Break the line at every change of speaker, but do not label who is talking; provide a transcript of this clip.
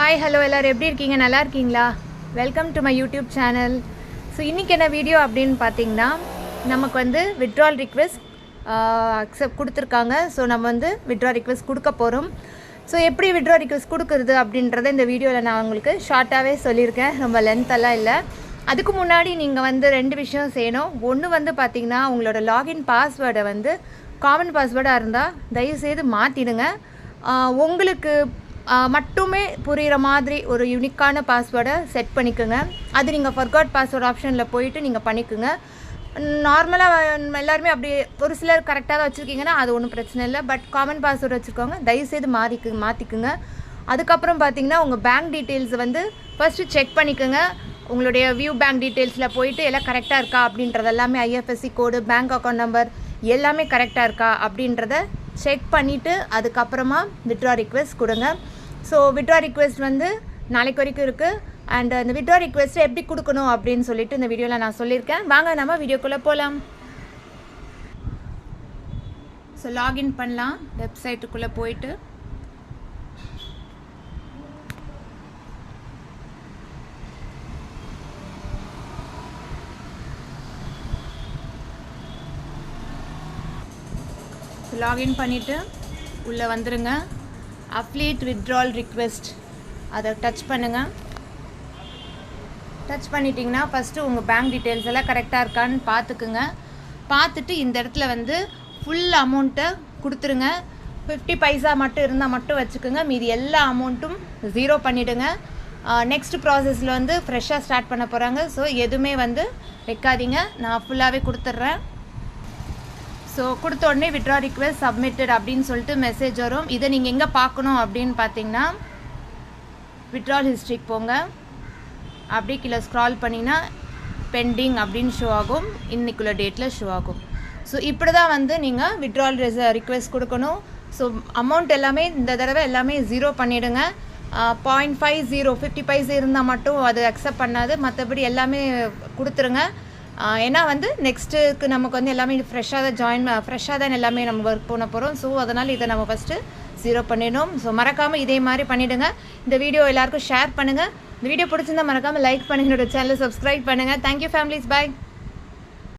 hi hello எல்லோரும் எப்படி இருக்கீங்க நல்லா இருக்கீங்களா welcome to my YouTube channel so இன்றைக்கி என்ன வீடியோ அப்படின்னு பார்த்தீங்கன்னா நமக்கு வந்து விட்ரால் ரிக்வெஸ்ட் அக்செப்ட் கொடுத்துருக்காங்க ஸோ நம்ம வந்து விட்ரா ரிக்வெஸ்ட் கொடுக்க போகிறோம் ஸோ எப்படி விட்ரா ரிக்வெஸ்ட் கொடுக்குறது அப்படின்றத இந்த வீடியோவில் நான் உங்களுக்கு ஷார்ட்டாகவே சொல்லியிருக்கேன் ரொம்ப லென்த்தெல்லாம் இல்லை அதுக்கு முன்னாடி நீங்கள் வந்து ரெண்டு விஷயம் செய்யணும் ஒன்று வந்து பார்த்திங்கன்னா உங்களோட லாகின் பாஸ்வேர்டை வந்து காமன் பாஸ்வேர்டாக இருந்தால் தயவுசெய்து மாற்றிடுங்க உங்களுக்கு மட்டுமே புரிகிற மாதிரி ஒரு யூனிக்கான பாஸ்வேர்டை செட் பண்ணிக்கோங்க அது நீங்கள் ஃபர்காட் பாஸ்வேர்டு ஆப்ஷனில் போயிட்டு நீங்கள் பண்ணிக்கோங்க நார்மலாக எல்லாருமே அப்படி ஒரு சிலர் கரெக்டாக தான் வச்சுருக்கீங்கன்னா அது ஒன்றும் பிரச்சனை இல்லை பட் காமன் பாஸ்வேர்டு வச்சுருக்கோங்க தயவுசெய்து மாறிக்கு மாற்றிக்குங்க அதுக்கப்புறம் பார்த்தீங்கன்னா உங்கள் பேங்க் டீட்டெயில்ஸ் வந்து ஃபஸ்ட்டு செக் பண்ணிக்கோங்க உங்களுடைய வியூ பேங்க் டீட்டெயில்ஸில் போயிட்டு எல்லாம் கரெக்டாக இருக்கா அப்படின்றது எல்லாமே IFSC code bank account number எல்லாமே கரெக்டாக இருக்கா அப்படின்றத செக் பண்ணிவிட்டு அதுக்கப்புறமா வித்ரா ரிக்வெஸ்ட் கொடுங்க ஸோ விட்ரா ரிக்வெஸ்ட் வந்து நாளைக்கு வரைக்கும் இருக்குது அண்ட் அந்த விட்ரா ரிக்வெஸ்ட்டை எப்படி கொடுக்கணும் அப்படின்னு சொல்லிட்டு இந்த வீடியோவில் நான் சொல்லியிருக்கேன் வாங்க நம்ம வீடியோக்குள்ளே போகலாம் ஸோ லாகின் பண்ணலாம் வெப்சைட்டுக்குள்ளே போயிட்டு லாகின் பண்ணிவிட்டு உள்ளே வந்துடுங்க அப்ளீட் வித்ட்ரால் ரிக்வெஸ்ட் அதை டச் பண்ணுங்கள் டச் பண்ணிட்டீங்கன்னா ஃபஸ்ட்டு உங்கள் பேங்க் டீட்டெயில்ஸ் எல்லாம் கரெக்டாக இருக்கான்னு பார்த்துக்குங்க பார்த்துட்டு இந்த இடத்துல வந்து ஃபுல் அமௌண்ட்டை கொடுத்துருங்க ஃபிஃப்டி பைசா மட்டும் இருந்தால் மட்டும் வச்சுக்கோங்க மீதி எல்லா அமௌண்ட்டும் ஜீரோ பண்ணிவிடுங்க நெக்ஸ்ட் ப்ராசஸில் வந்து ஃப்ரெஷ்ஷாக ஸ்டார்ட் பண்ண போகிறாங்க ஸோ எதுவுமே வந்து வைக்காதீங்க நான் ஃபுல்லாகவே கொடுத்துட்றேன் ஸோ கொடுத்த உடனே விட்ரா ரிக்வெஸ்ட் சப்மிட்டட் அப்படின்னு சொல்லிட்டு மெசேஜ் வரும் இதை நீங்கள் எங்கே பார்க்கணும் அப்படின்னு பார்த்தீங்கன்னா விட்ரால் ஹிஸ்ட்ரிக்கு போங்க அப்படியே கீழே ஸ்க்ரால் பண்ணிங்கன்னா பெண்டிங் அப்படின்னு ஷோ ஆகும் இன்றைக்குள்ள டேட்டில் ஷோ ஆகும் ஸோ இப்படி தான் வந்து நீங்கள் விட்ரால் ரிச ரிக்வெஸ்ட் கொடுக்கணும் ஸோ அமௌண்ட் எல்லாமே இந்த தடவை எல்லாமே ஜீரோ பண்ணிவிடுங்க point five zero fifty paise இருந்தால் மட்டும் அது அக்செப்ட் பண்ணாது மற்றபடி எல்லாமே கொடுத்துருங்க ஏன்னா வந்து நெக்ஸ்ட்டுக்கு நமக்கு வந்து எல்லாமே ஃப்ரெஷ்ஷாக தான் ஜாயின் ஃப்ரெஷ்ஷாக தான் எல்லாமே நம்ம ஒர்க் பண்ண போகிறோம் ஸோ அதனால் இதை நம்ம ஃபஸ்ட்டு ஜீரோ பண்ணிடணும் ஸோ மறக்காமல் இதே மாதிரி பண்ணிவிடுங்க இந்த வீடியோ எல்லாருக்கும் ஷேர் பண்ணுங்கள் இந்த வீடியோ பிடிச்சிருந்தா மறக்காமல் லைக் பண்ணுங்கள் என்னோடய சேனலை சப்ஸ்கிரைப் பண்ணுங்கள் தேங்க்யூ ஃபேமிலிஸ் பாய்